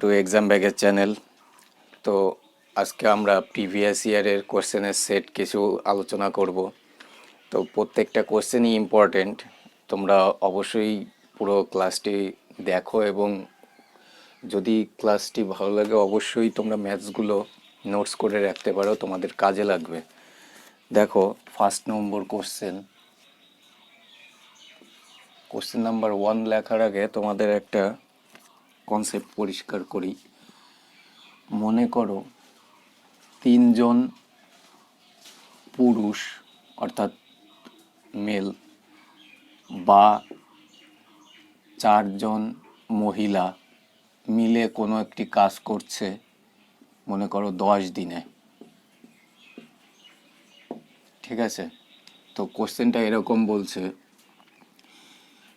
Two exam ব্যাগের channel তো আজকে আমরা প্রিভিয়াস ইয়ারের কোশ্চেনের সেট কিছু আলোচনা করব। তো প্রত্যেকটা কোশ্চেনই ইম্পর্টেন্ট তোমরা অবশ্যই পুরো ক্লাসটি দেখো এবং যদি ক্লাসটি ভালো লাগে, অবশ্যই তোমরা ম্যাথসগুলো নোটস করে রাখতে পারো, তোমাদের কাজে লাগবে। দেখো first number question question number one লেখার আগে তোমাদের একটা কনসেপ্ট পরিষ্কার করি। মনে করো, তিনজন পুরুষ, অর্থাৎ মেল বা চারজন মহিলা মিলে কোনো একটি কাজ করছে, মনে করো দশ দিনে। ঠিক আছে? তো কোশ্চেনটা এরকম বলছে,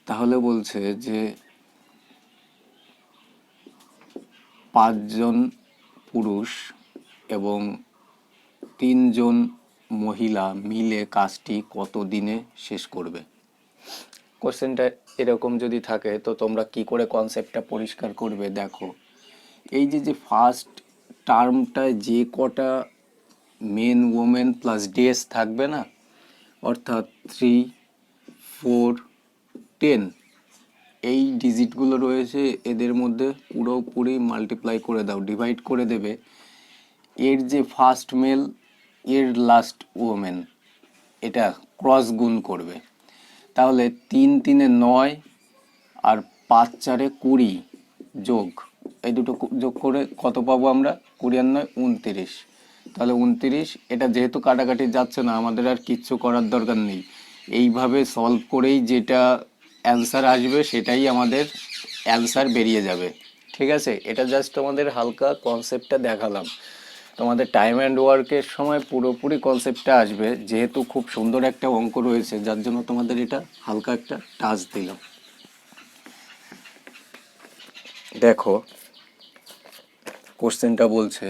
তাহলে বলছে যে পাঁচজন পুরুষ এবং তিনজন মহিলা মিলে কাজটি কত দিনে শেষ করবে? কোশ্চেনটা এরকম যদি থাকে, তো তোমরা কি করে কনসেপ্টটা পরিষ্কার করবে দেখো। এই যে যে ফার্স্ট টার্মটায় যে কটা মেন ওমেন প্লাস ডেস থাকবে না? অর্থাৎ থ্রি ফোর টেন এই ডিজিটগুলো রয়েছে, এদের মধ্যে পুরোপুরি মাল্টিপ্লাই করে দাও ডিভাইড করে দেবে। এর যে ফার্স্ট মেল এর লাস্ট ওমেন এটা ক্রস গুণ করবে। তাহলে তিন তিনে নয় আর পাঁচ চারে কুড়ি যোগ, এই দুটো যোগ করে কত পাবো আমরা? কুড়ি আর নয়, উনতিরিশ। তাহলে উনতিরিশ, এটা যেহেতু কাটাকাটি যাচ্ছে না, আমাদের আর কিচ্ছু করার দরকার নেই। এইভাবে সলভ করেই যেটা অ্যান্সার আসবে, সেটাই আমাদের অ্যান্সার বেরিয়ে যাবে। ঠিক আছে? এটা জাস্ট তোমাদের হালকা কনসেপ্টটা দেখালাম। তোমাদের টাইম অ্যান্ড ওয়ার্কের সময় পুরোপুরি কনসেপ্টটা আসবে, যেহেতু খুব সুন্দর একটা অঙ্ক রয়েছে, যার জন্য তোমাদের এটা হালকা একটা টাচ দিলাম। দেখো কোশ্চেনটা বলছে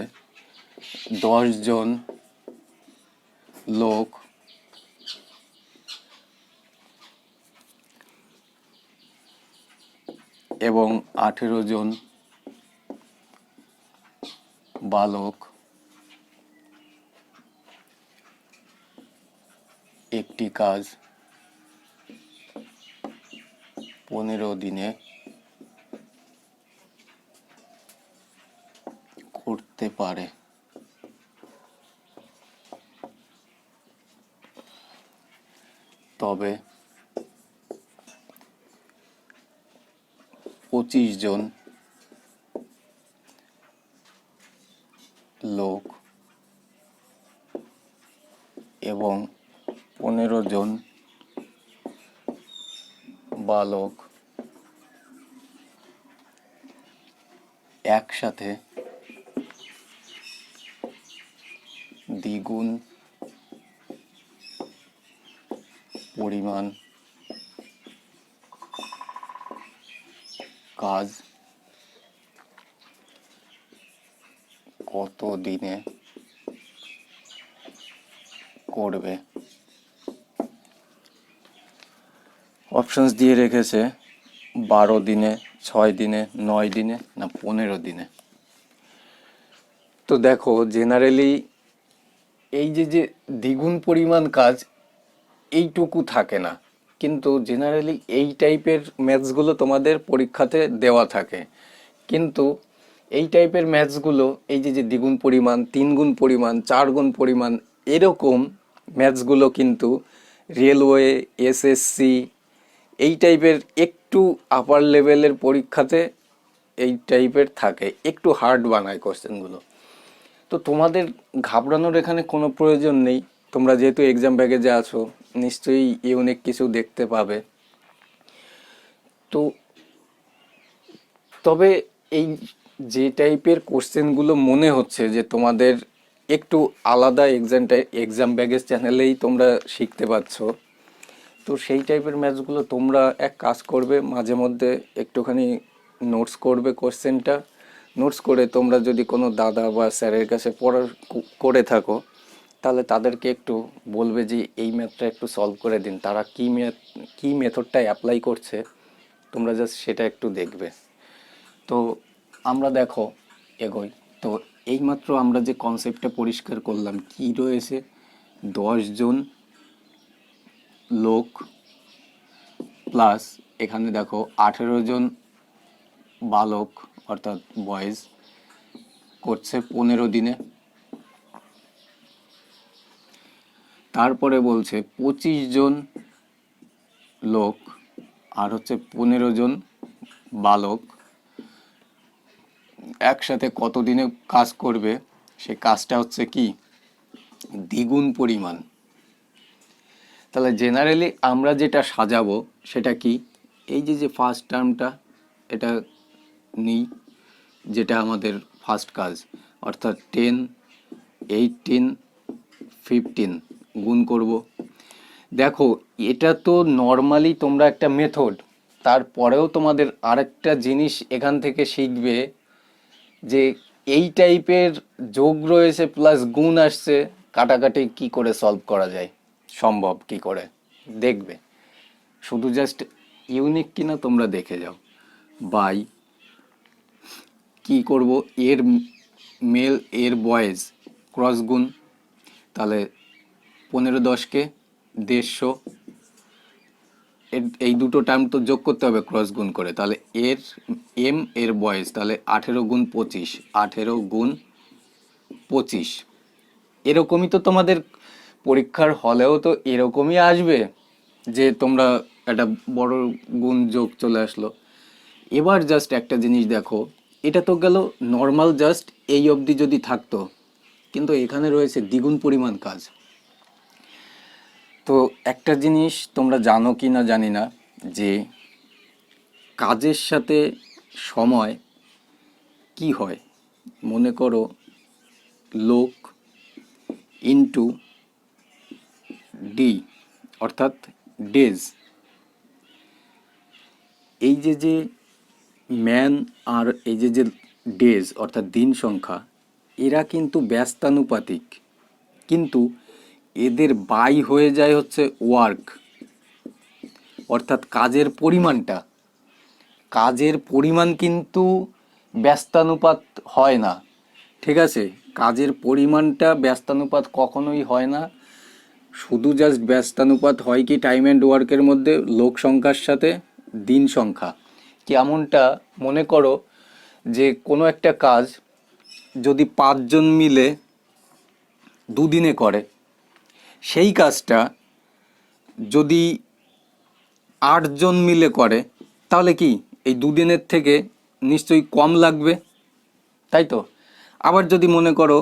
দশজন লোক এবং আঠেরো জন বালক একটি কাজ পনেরো দিনে করতে পারে। তবে পঁচিশ জন লোক এবং পনেরো জন বালক একসাথে দ্বিগুণ পরিমাণ কাজ কত দিনে করবে? অপশনস দিয়ে রেখেছে বারো দিনে, ছয় দিনে, নয় দিনে না পনেরো দিনে। তো দেখো জেনারেলি এই যে যে দ্বিগুণ পরিমাণ কাজ এইটুকু থাকে না। কিন্তু জেনারেলি এই টাইপের ম্যাথসগুলো তোমাদের পরীক্ষাতে দেওয়া থাকে। কিন্তু এই টাইপের ম্যাথসগুলো এই যে যে দ্বিগুণ পরিমাণ তিন গুণ পরিমাণ চার গুণ পরিমাণ, এরকম ম্যাথসগুলো কিন্তু রেলওয়ে এসএসসি এই টাইপের একটু আপার লেভেলের পরীক্ষাতে এই টাইপের থাকে। একটু হার্ড বানায় কোশ্চেনগুলো তো তোমাদের ঘাবড়ানোর এখানে কোনো প্রয়োজন নেই। তোমরা যেহেতু এক্সাম ব্যাগেজে আছো, নিশ্চয়ই ইউনিক কিছু দেখতে পাবে। তো তবে এই যে টাইপের কোশ্চেনগুলো মনে হচ্ছে যে তোমাদের একটু আলাদা এক্সামটা এক্সাম ব্যাগেজ চ্যানেলেই তোমরা শিখতে পাচ্ছ তো সেই টাইপের ম্যাথসগুলো তোমরা এক কাজ করবে, মাঝে মধ্যে একটুখানি নোটস করবে কোশ্চেনটা নোটস করে তোমরা যদি কোনো দাদা বা স্যারের কাছে পড়া করে থাকো, তাহলে তাদেরকে একটু বলবে যে এই ম্যাথটা একটু সলভ করে দিন, তারা কী ম্যাথ কী মেথডটা অ্যাপ্লাই করছে, তোমরা জাস্ট সেটা একটু দেখবে। তো আমরা দেখো, এগোই। তো এইমাত্র আমরা যে কনসেপ্টটা পরিষ্কার করলাম, কি রয়েছে? জন লোক প্লাস এখানে দেখো আঠেরো জন বালক, অর্থাৎ বয়েজ করছে পনেরো দিনে। তারপরে বলছে পঁচিশ জন লোক আর হচ্ছে পনেরো জন বালক একসাথে কত দিনে কাজ করবে, সে কাজটা হচ্ছে কি? দ্বিগুণ পরিমাণ। তাহলে জেনারেলি আমরা যেটা সাজাবো সেটা কি? এই যে যে ফার্স্ট টার্মটা এটা নিই, যেটা আমাদের ফার্স্ট কাজ। অর্থাৎ টেন এইটিন ফিফটিন গুণ করব। দেখো, এটা তো নর্মালি তোমরা একটা মেথড তারপরেও তোমাদের আরেকটা জিনিস এখান থেকে শিখবে যে এই টাইপের যোগ রয়েছে প্লাস গুণ আসছে, কাটাকাটি কি করে সলভ করা যায়? সম্ভব কি করে? দেখবে। শুধু জাস্ট ইউনিক কিনা তোমরা দেখে যাও। বাই কি করব? এর মেল এর বয়েজ ক্রস গুণ। তাহলে পনেরো দশকে দেড়শো এই দুটো টার্ম তো যোগ করতে হবে ক্রস গুণ করে। তাহলে এর এম এর বয়েস, তাহলে আঠেরো গুণ পঁচিশ, আঠেরো গুণ পঁচিশ। এরকমই তো তোমাদের পরীক্ষার হলেও তো এরকমই আসবে যে তোমরা একটা বড় গুণ যোগ চলে আসলো। এবার জাস্ট একটা জিনিস দেখো, এটা তো গেল নর্মাল জাস্ট এই অবধি যদি থাকতো, কিন্তু এখানে রয়েছে দ্বিগুণ পরিমাণ কাজ। তো একটা জিনিস তোমরা জানো কি না জানি না, যে কাজের সাথে সময় কি হয়? মনে করো লোক ইনটু ডি অর্থাৎ ডেজ এই যে যে ম্যান আর এই যে যে ডেজ অর্থাৎ দিন সংখ্যা, এরা কিন্তু ব্যস্তানুপাতিক। কিন্তু এদের বাই হয়ে যায় হচ্ছে ওয়ার্ক অর্থাৎ কাজের পরিমাণটা। কাজের পরিমাণ কিন্তু ব্যস্তানুপাত হয় না। ঠিক আছে? কাজের পরিমাণটা ব্যস্তানুপাত কখনোই হয় না। শুধু জাস্ট ব্যস্তানুপাত হয় কি টাইম অ্যান্ড ওয়ার্কের মধ্যে, লোক সংখ্যার সাথে, দিন সংখ্যা। কেমনটা মনে করো যে কোনো একটা কাজ যদি পাঁচজন মিলে দুদিনে করে সেই কাজটা যদি আটজন মিলে করে, তাহলে কি এই দুদিনের থেকে নিশ্চয়ই কম লাগবে? তাই তো? আবার যদি মনে করো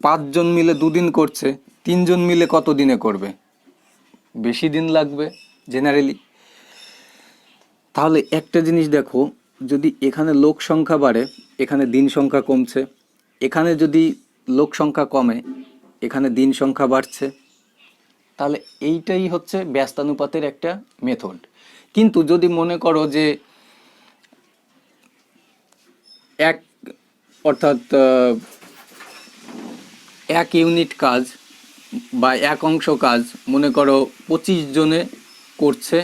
পাঁচজন মিলে দুদিন করছে, তিনজন মিলে কত দিনে করবে? বেশি দিন লাগবে জেনারেলি তাহলে একটা জিনিস দেখো, যদি এখানে লোক সংখ্যা বাড়ে, এখানে দিন সংখ্যা কমছে। এখানে যদি লোক সংখ্যা কমে, এখানে দিন সংখ্যা বাড়ছে। তাহলে এইটাই হচ্ছে ব্যস্তানুপাতের একটা মেথড কিন্তু যদি মনে করো যে এক, অর্থাৎ এক ইউনিট কাজ বা এক অংশ কাজ, মনে করো পঁচিশ জনে করছে,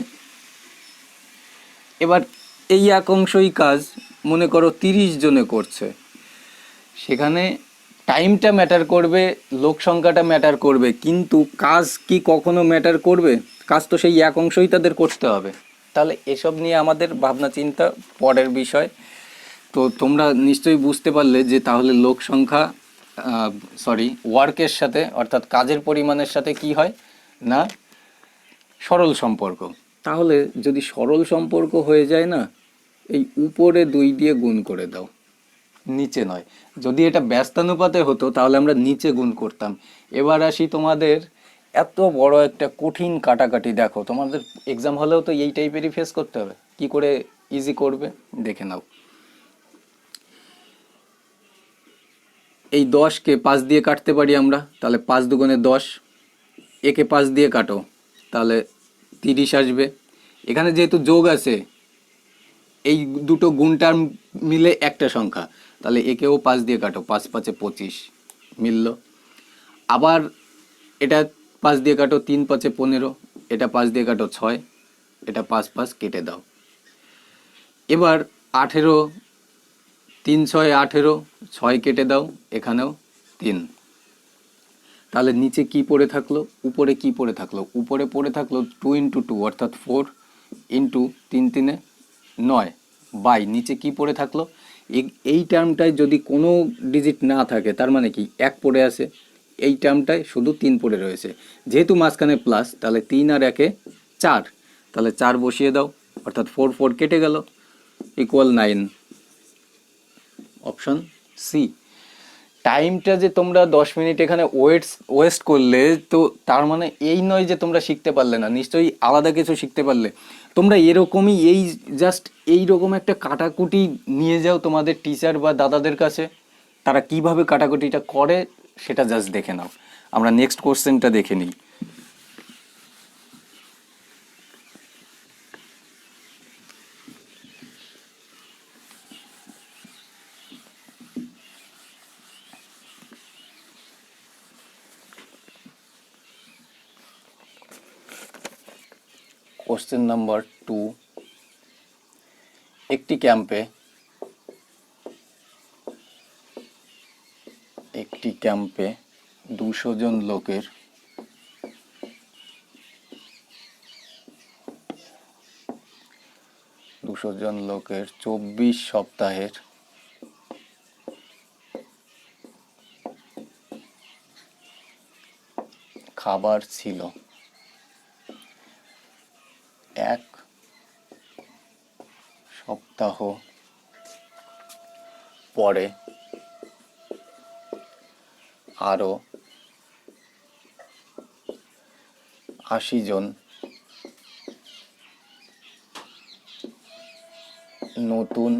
এবার এই এক অংশই কাজ, মনে করো তিরিশ জনে করছে, সেখানে টাইমটা ম্যাটার করবে, লোক সংখ্যাটা ম্যাটার করবে, কিন্তু কাজ কি কখনো ম্যাটার করবে? কাজ তো সেই এক অংশই তাদের করতে হবে। তাহলে এসব নিয়ে আমাদের ভাবনা চিন্তা পরের বিষয়। তো তোমরা নিশ্চয়ই বুঝতে পারলে যে তাহলে লোক সংখ্যা সরি ওয়ার্কের সাথে, অর্থাৎ কাজের পরিমাণের সাথে কি হয়? না, সরল সম্পর্ক। তাহলে যদি সরল সম্পর্ক হয়ে যায় না, এই উপরে দুই দিয়ে গুণ করে দাও। নিচে নয়। যদি এটা ব্যস্তানুপাতে হতো, তাহলে আমরা নিচে গুণ করতাম। এবার আসি তোমাদের এত বড় একটা কঠিন কাটাকাটি। দেখো, তোমাদের এক্সাম হলেও তো এই টাইপেরই ফেস করতে হবে। কি করে ইজি করবে? দেখে নাও। এই দশকে পাঁচ দিয়ে কাটতে পারি আমরা, তাহলে পাঁচ দুগুণে দশ। একে পাঁচ দিয়ে কাটো, তাহলে তিরিশ আসবে। এখানে যেহেতু যোগ আছে, এই দুটো গুণটার মিলে একটা সংখ্যা। তাহলে একেও পাঁচ দিয়ে কাটো, পাঁচ পাঁচে পঁচিশ, মিলল। আবার এটা পাঁচ দিয়ে কাটো, তিন পাঁচে পনেরো, এটা পাঁচ দিয়ে কাটো ছয়, এটা পাঁচ পাঁচ কেটে দাও। এবার আঠেরো, তিন ছয় আঠেরো, ছয় কেটে দাও, এখানেও তিন। তাহলে নিচে কি পড়ে থাকল? উপরে কি পড়ে থাকল? উপরে পড়ে থাকল টু ইন্টু টু অর্থাৎ ফোর ইন্টু তিন তিনে নয়, বাই। নিচে কি পড়ে থাকল? এই- টার্মটায় যদি কোনো ডিজিট না থাকে, তার মানে কি? এক পড়ে আছে, এই টার্মটায় শুধু তিন পড়ে রয়েছে। যেহেতু মাঝখানে প্লাস তাহলে তিন আর একে চার। তাহলে চার বসিয়ে দাও, অর্থাৎ ফোর ফোর কেটে গেল ইকুয়াল নাইন অপশন সি টাইমটা যে তোমরা দশ মিনিট এখানে ওয়েটস ওয়েস্ট করলে, তো তার মানে এই নয় যে তোমরা শিখতে পারলে না, নিশ্চয়ই আলাদা কিছু শিখতে পারলে। তোমরা এরকমই এই জাস্ট এই রকম একটা কাটাকুটি নিয়ে যাও তোমাদের টিচার বা দাদাদের কাছে, তারা কীভাবে কাটাকুটিটা করে সেটা জাস্ট দেখে নাও। আমরা নেক্সট কোশ্চেনটা দেখে নিই। কোশ্চেন নাম্বার টু একটি ক্যাম্পে একটি ক্যাম্পে দুশো জন লোকের দুশো জন লোকের চব্বিশ সপ্তাহের খাবার ছিল এক সপ্তাহ পরে আরও আশি জন নতুন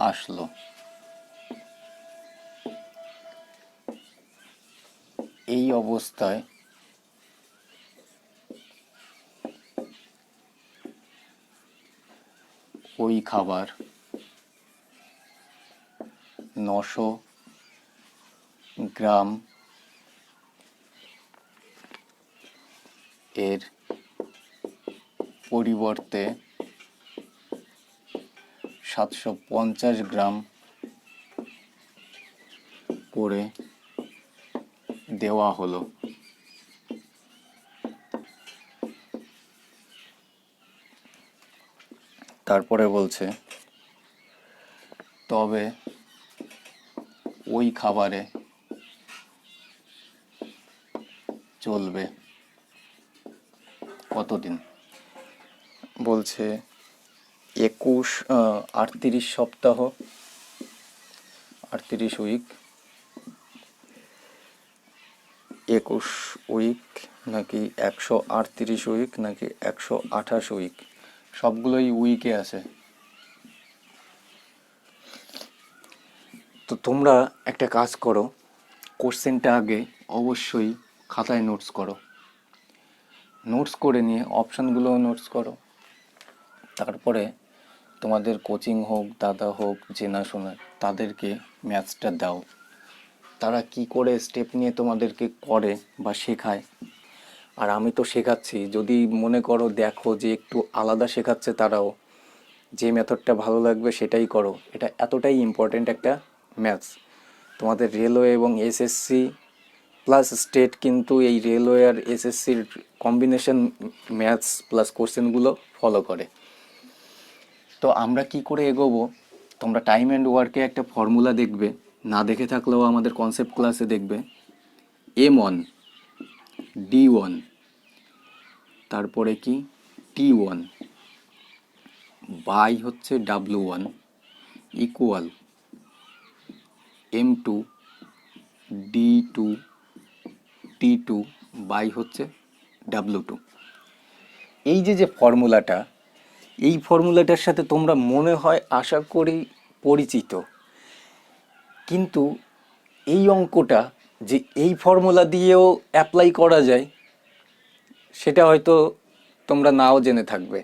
আসলো। এই অবস্থায় ওই খাবার নশো গ্রাম এর পরিবর্তে সাতশো পঞ্চাশ গ্রাম করে দেওয়া হলো। তারপরে বলছে, তবে ওই খাবারে চলবে কতদিন? বলছে, একুশ আটত্রিশ সপ্তাহ, আটত্রিশ উইক একুশ উইক নাকি একশো আটত্রিশ উইক নাকি একশো আঠাশ উইক সবগুলোই উইকে আছে। তো তোমরা একটা কাজ করো কোশ্চেনটা আগে অবশ্যই খাতায় নোটস করো। নোটস করে নিয়ে অপশানগুলোও নোটস করো। তারপরে তোমাদের কোচিং হোক, দাদা হোক চেনাশোনা তাদেরকে ম্যাথসটা দাও। তারা কি করে স্টেপ নিয়ে তোমাদেরকে করে বা শেখায় আর আমি তো শেখাচ্ছি। যদি মনে করো দেখো যে একটু আলাদা শেখাচ্ছে তারাও, যে মেথডটা ভালো লাগবে সেটাই করো। এটা এতটাই ইম্পর্ট্যান্ট একটা ম্যাথস তোমাদের রেলওয়ে এবং এসএসসি প্লাস স্টেট কিন্তু এই রেলওয়ে আর এসএসসির কম্বিনেশন ম্যাথস প্লাস কোশ্চেনগুলো ফলো করে। তো আমরা কি করে এগোবো? তোমরা টাইম অ্যান্ড ওয়ার্কে একটা ফর্মুলা দেখবে। না দেখে থাকলেও আমাদের কনসেপ্ট ক্লাসে দেখবে। M one D one. তারপরে কি? T one. বাই হচ্ছে W one equal M two D two T two by হচ্ছে ডাব্লু টু। এই যে যে ফর্মুলাটা, এই ফর্মুলাটার সাথে তোমরা মনে হয় আশা করি পরিচিত। কিন্তু এই অঙ্কটা যে এই ফর্মুলা দিয়েও অ্যাপ্লাই করা যায়, সেটা হয়তো তোমরা নাও জেনে থাকবে।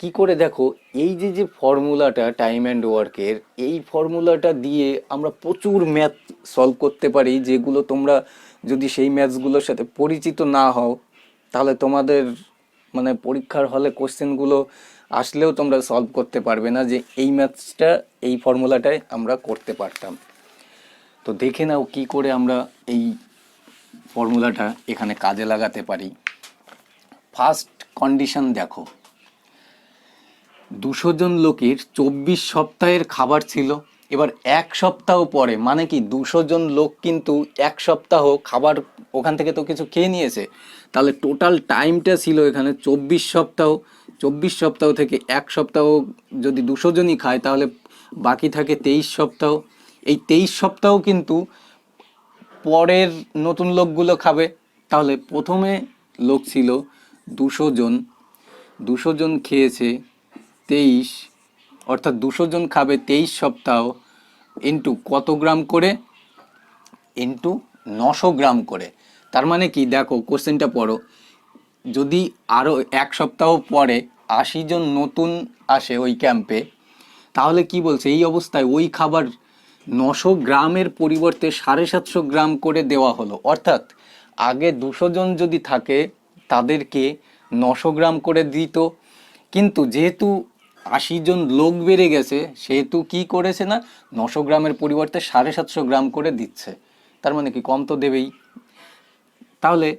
কি করে দেখো, এই যে যে ফর্মুলাটা টাইম অ্যান্ড ওয়ার্কের এই ফর্মুলাটা দিয়ে আমরা প্রচুর ম্যাথ সলভ করতে পারি, যেগুলো তোমরা যদি সেই ম্যাথসগুলোর সাথে পরিচিত না হও, তাহলে তোমাদের মানে পরীক্ষার হলে কোশ্চেনগুলো আসলেও তোমরা সলভ করতে পারবে না যে এই ম্যাথসটা এই ফর্মুলাটায় আমরা করতে পারতাম। তো দেখে নাও কি করে আমরা এই ফর্মুলাটা এখানে কাজে লাগাতে পারি। ফার্স্ট কন্ডিশন দেখো। দুশো জন লোকের চব্বিশ সপ্তাহের খাবার ছিল। এবার এক সপ্তাহ পরে মানে কি দুশো জন লোক কিন্তু এক সপ্তাহ খাবার ওখান থেকে তো কিছু খেয়ে নিয়েছে। তাহলে টোটাল টাইমটা ছিল এখানে চব্বিশ সপ্তাহ। চব্বিশ সপ্তাহ থেকে এক সপ্তাহ যদি দুশো জনই খায়, তাহলে বাকি থাকে তেইশ সপ্তাহ। এই তেইশ সপ্তাহ কিন্তু পরের নতুন লোকগুলো খাবে। তাহলে প্রথমে লোক ছিল দুশো জন। দুশো জন খেয়েছে তেইশ, অর্থাৎ দুশো জন খাবে তেইশ সপ্তাহ ইন্টু কত গ্রাম করে? ইন্টু নশো গ্রাম করে। তার মানে কি? দেখো কোশ্চেনটা পড়ো। যদি আরও এক সপ্তাহ পরে আশি জন নতুন আসে ওই ক্যাম্পে তাহলে কি বলছে? এই অবস্থায় ওই খাবার নশো গ্রামের পরিবর্তে সাড়ে সাতশো গ্রাম করে দেওয়া হলো। অর্থাৎ আগে দুশো জন যদি থাকে, তাদেরকে নশো গ্রাম করে দিত। কিন্তু যেহেতু আশি জন লোক বেড়ে গেছে, সেহেতু কি করেছে না, নশো গ্রামের পরিবর্তে সাড়ে সাতশো গ্রাম করে দিচ্ছে। তার মানে কি কম তো দেবেই। তাহলে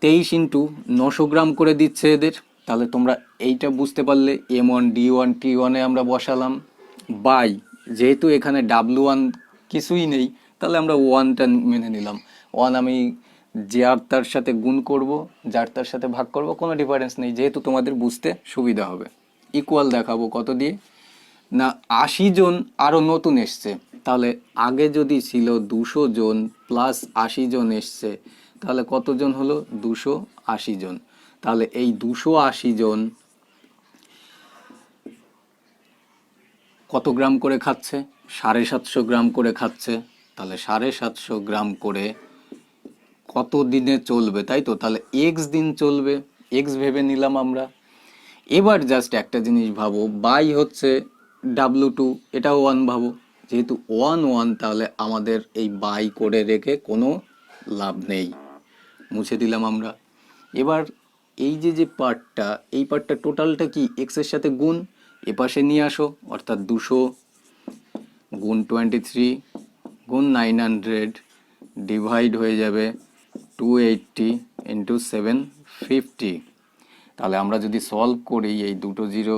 তেইশ ইন্টু নশো গ্রাম করে দিচ্ছে এদের। তাহলে তোমরা এইটা বুঝতে পারলে M one, D one, T ওয়ানে আমরা বসালাম। বাই। যেহেতু এখানে ডাব্লু ওয়ান কিছুই নেই, তাহলে আমরা ওয়ানটা মেনে নিলাম। ওয়ান আমি যার তার সাথে গুণ করব, যার তার সাথে ভাগ করব, কোনো ডিফারেন্স নেই। যেহেতু তোমাদের বুঝতে সুবিধা হবে। ইকুয়াল দেখাবো কত দিয়ে। না, আশি জন আরও নতুন এসছে। তাহলে আগে যদি ছিল দুশো জন প্লাস আশি জন এসছে, তাহলে কতজন হলো? দুশো আশি জন। তাহলে এই দুশো আশি জন কত গ্রাম করে খাচ্ছে? সাড়ে সাতশো গ্রাম করে খাচ্ছে। তাহলে সাড়ে সাতশো গ্রাম করে কত দিনে চলবে তাই তো? তাহলে এক্স দিন চলবে। এক্স ভেবে নিলাম আমরা। এবার জাস্ট একটা জিনিস ভাবো। বাই হচ্ছে ডাব্লু টু এটা ওয়ান ভাবো। যেহেতু ওয়ান ওয়ান তাহলে আমাদের এই বাই করে রেখে কোনো লাভ নেই। মুছে দিলাম আমরা। এবার এই যে যে পার্টটা এই পার্টটা টোটালটা কি? এক্সের সাথে গুণ? এ পাশে নিয়ে আসো, অর্থাৎ দুশো গুণ টোয়েন্টি থ্রি গুণ নাইন হান্ড্রেড ডিভাইড হয়ে যাবে two eighty into seven fifty তাহলে আমরা যদি সলভ করি, এই দুটো জিরো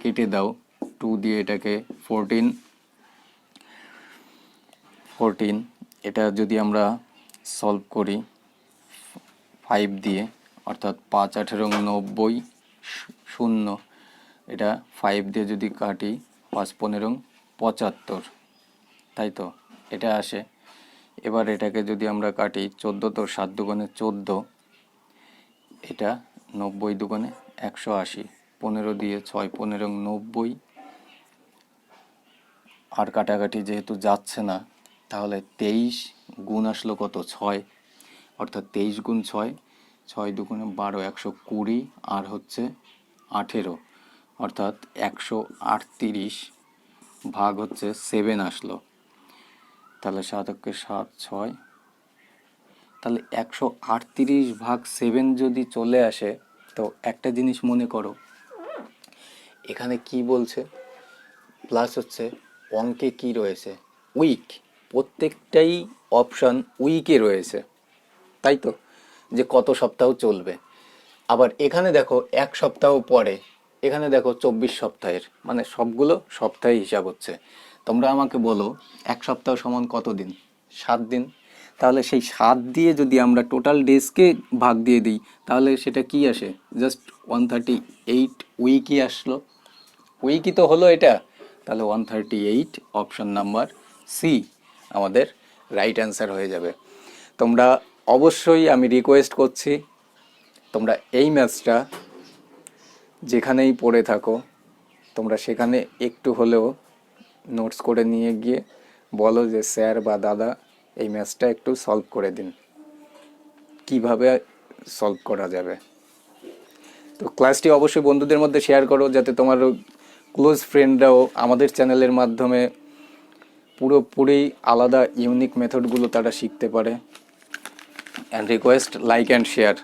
কেটে দাও টু দিয়ে এটাকে ফোরটিন ফোরটিন এটা যদি আমরা সলভ করি ফাইভ দিয়ে, অর্থাৎ পাঁচ আঠেরো নব্বই শূন্য। এটা ফাইভ দিয়ে যদি কাটি পাঁচ পনেরো, পঁচাত্তর। তাই তো? এটা আসে। এবার এটাকে যদি আমরা কাটি চোদ্দ তো সাত দুগুণে চোদ্দ, এটা নব্বই দুগুণে একশো আশি। পনেরো দিয়ে ছয় পনেরো, নব্বই। আর কাটাকাটি যেহেতু যাচ্ছে না, তাহলে তেইশ গুণ আসলো কত? ছয়। অর্থাৎ তেইশ গুণ ছয় ছয় দুগুণে বারো, একশো কুড়ি। আর হচ্ছে আঠেরো। অর্থাৎ একশো আটত্রিশ ভাগ হচ্ছে সেভেন আসলো। তাহলে সাতকে সাত ছয়। তাহলে একশো আটত্রিশ ভাগ সেভেন যদি চলে আসে, তো একটা জিনিস মনে করো, এখানে কি বলছে? প্লাস হচ্ছে অঙ্কে কি রয়েছে? উইক প্রত্যেকটাই অপশান উইকে রয়েছে। তাই তো? যে কত সপ্তাহ চলবে। আবার এখানে দেখো, এক সপ্তাহ পরে এখানে দেখো চব্বিশ সপ্তাহের মানে সবগুলো সপ্তাহে হিসাব হচ্ছে। তোমরা আমাকে বলো, এক সপ্তাহ সমান কত দিন? সাত দিন? তাহলে সেই সাত দিয়ে যদি আমরা টোটাল ডেজকে ভাগ দিয়ে দিই, তাহলে সেটা কি আসে? জাস্ট ওয়ান থার্টি এইট উইকই আসলো। উইকই তো হলো এটা। তাহলে one thirty eight option number C আমাদের রাইট অ্যান্সার হয়ে যাবে। তোমরা অবশ্যই আমি রিকোয়েস্ট করছি, তোমরা এই ম্যাচটা যেখানেই পড়ে থাকো, তোমরা সেখানে একটু হলেও নোটস করে নিয়ে গিয়ে বলো যে, স্যার বা দাদা, এই ম্যাচটা একটু সলভ করে দিন। কীভাবে সলভ করা যাবে? তো ক্লাসটি অবশ্যই বন্ধুদের মধ্যে শেয়ার করো, যাতে তোমার ক্লোজ ফ্রেন্ডরাও আমাদের চ্যানেলের মাধ্যমে পুরোপুরি আলাদা ইউনিক মেথডগুলো তারা শিখতে পারে। And request like and share